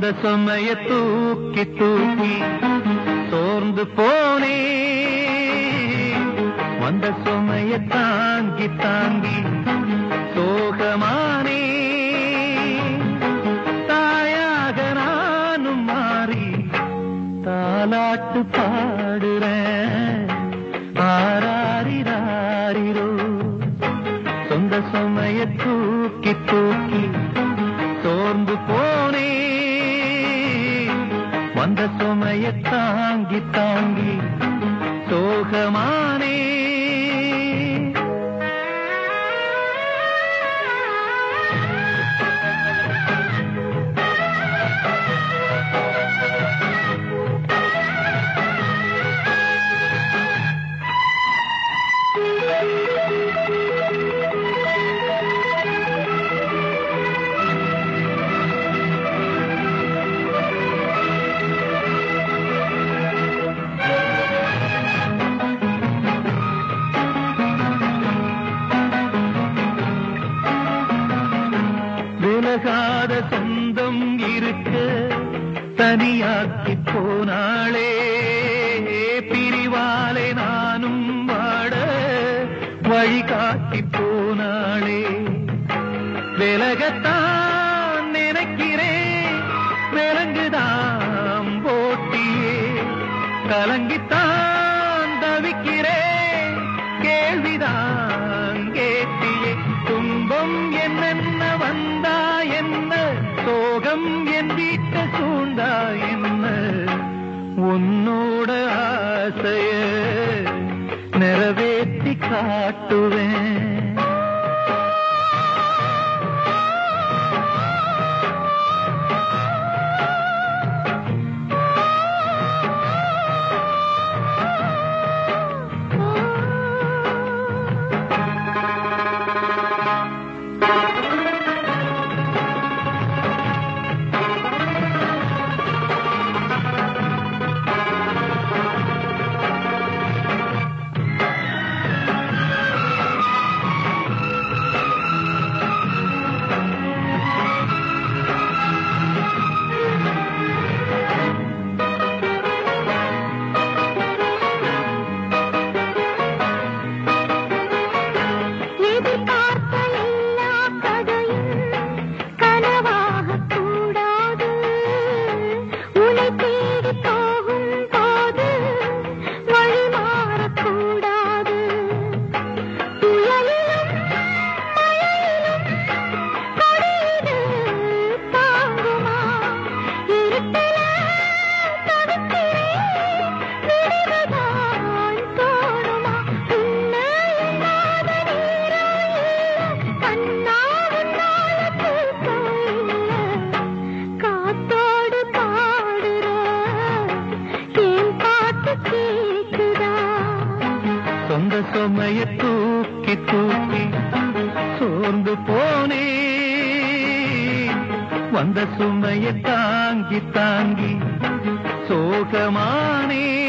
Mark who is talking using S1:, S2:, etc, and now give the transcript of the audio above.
S1: அந்த சுமைய தூக்கி தூக்கி சோர்ந்து போனே. வந்த சுமைய தாங்கி தாங்கி சோகமானே. தாயாக நானும் மாறி தாலாட்டு பாடுறேன். ஆராரிராரிரோ. சொந்த சுமைய தூக்கி தூக்கி சுமைய தாங்கி தாங்கி சோகமானே. thank you விலகாத சொந்தம் இருக்க தனியாக்கி போனாளே. பிரிவாலே நானும் வாட வழிகாட்டி போனாளே. விலகத்தான் நினைக்கிறேன் விலங்குதான் போட்டியே. கலங்கித்தான் தவிக்கிறேன் கேள்விதான்
S2: ನೆರವೇರ್ತಿ ಕಾಟುವೆ
S1: அந்த சுமைய தூக்கி தூக்கி சோர்ந்து போனே. வந்த சுமைய தாங்கி தாங்கி சோகமானே.